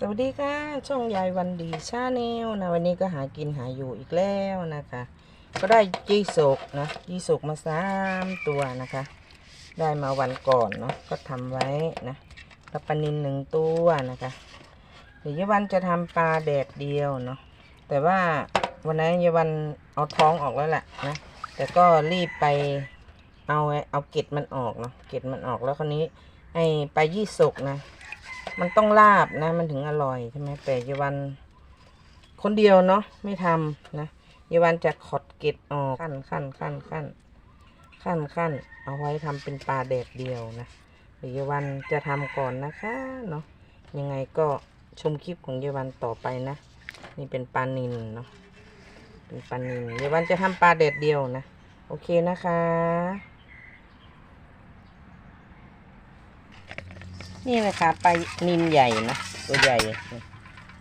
สวัสดีค่ะ ช่องยายวันดีชาแนลนะ วันนี้ก็หากินหาอยู่อีกแล้วนะคะ ก็ได้ยี่สกนะยี่สกมาสามตัวนะคะ ได้มาวันก่อนเนาะก็ทำไว้นะแล้วปนินหนึ่งตัวนะคะเดี๋ยวยาวันจะทำปลาแดดเดียวเนาะแต่ว่าวันนั้นยาวันเอาท้องออกแล้วแหละนะ แต่ก็รีบไปเอาเอาเกล็ดมันออกเนาะเกล็ดมันออกแล้วคราวนี้ไอ้ปลายี่สกนะ มันต้องลาบนะ มันถึงอร่อยใช่ไหมแต่เยวัน คนเดียวเนาะไม่ทำนะเยวันจะขอดเกล็ดออกขั้นขั้นขั้นขั้นขั้นขั้นเอาไว้ทำเป็นปลาแดดเดียวนะเดี๋ยวเยาวันจะทำก่อนนะคะเนาะยังไงก็ชมคลิปของเยวันต่อไปนะ นี่เป็นปลานินเนาะเป็นปลานินเยวันจะทำปลาแดดเดียวนะ โอเคนะคะ นี่นะคะปลานินใหญ่นะตัวใหญ่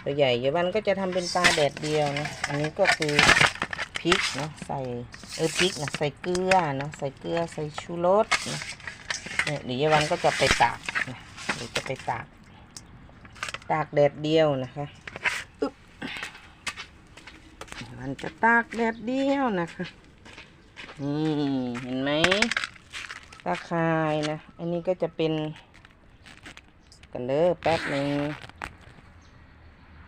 ตัวใหญ่เดี๋ยววันก็จะทำเป็นปลาแดดเดียวนะอันนี้ก็คือพริกเนาะใส่เออพริกนะใส่เกลือเนาะใส่เกลือใส่ชูรสนะเนี่ยเดี๋ยวเยาวันก็จะไปตากนะเดี๋ยวจะไปตาก ตากแดดเดียวนะคะอึ๊บมันจะตากแดดเดียวนะคะนี่เห็นไหมตาคายนะ อันนี้ก็จะเป็น กันเด้อแป๊บหนึ่ง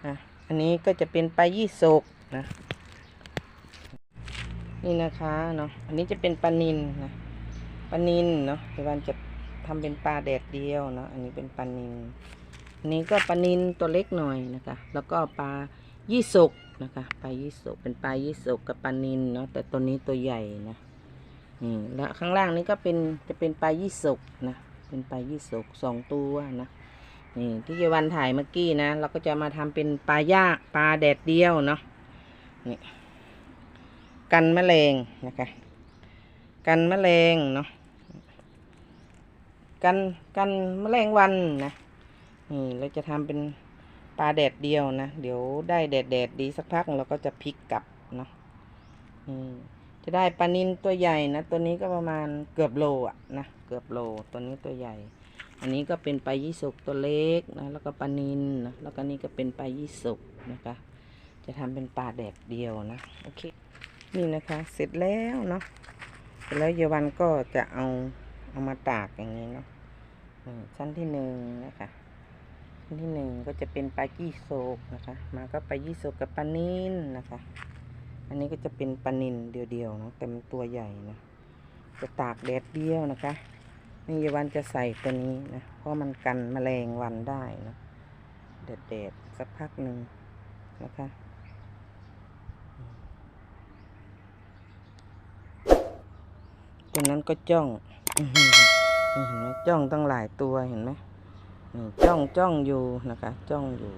อะอันนี้ก็จะเป็นปลายี่สกนะ นี่นะคะเนาะอันนี้จะเป็นปลานินนะปลานินเนาะเดี๋ยววันจะทำเป็นปลาแดดเดียวเนาะอันนี้เป็นปลานินอันนี้ก็ปลานินตัวเล็กหน่อยนะคะ แล้วก็ปลายี่สกนะคะปลายี่สกเป็นปลายี่สกกับปลานินเนาะแต่ตัวนี้ตัวใหญ่นะนี่แล้วข้างล่างนี้ก็เป็นจะเป็นปลายี่สกนะเป็นปลายี่สกสองตัวนะ นี่ที่เยาวันถ่ายเมื่อกี้นะ เราก็จะมาทำเป็นปลาย่าปลาแดดเดียวเนาะนี่กันแมลงนะคะ กันแมลงเนาะกันกันแมลงวันนะนี่เราจะทำเป็นปลาแดดเดียวนะเดี๋ยวได้แดดแดดดีสักพักเราก็จะพลิกกลับเนาะนี่จะได้ปลานินตัวใหญ่นะ ตัวนี้ก็ประมาณเกือบโลอะนะเกือบโลตัวนี้ตัวใหญ่ อันนี้ก็เป็นปลายี่สกตัวเล็กนะ แล้วก็ปลานินนะ แล้วก็นี่ก็เป็นปลายี่สกนะคะ จะทำเป็นปลาแดดเดียวนะ โอเค นี่นะคะ เสร็จแล้วเนาะ เสร็จแล้วเยาวันก็จะเอาเอามาตากอย่างนี้เนาะชั้นที่หนึ่งนะคะ ชั้นที่หนึ่งก็จะเป็นปลายี่สกนะคะ มาก็ปลายี่สกกับปลานินนะคะ อันนี้ก็จะเป็นปลานินเดียวๆเนาะแต่มันตัวใหญ่นะ จะตากแดดเดียวนะคะ นี่ยวันจะใส่ตัวนี้นะ เพราะมันกันแมลงวันได้นะเด็ดๆสักพักหนึ่งนะคะตัวนั้นก็จ้องเห็นไหมจ้องตั้งหลายตัวเห็นไหมจ้องจ้องอยู่นะคะ จ้องอยู่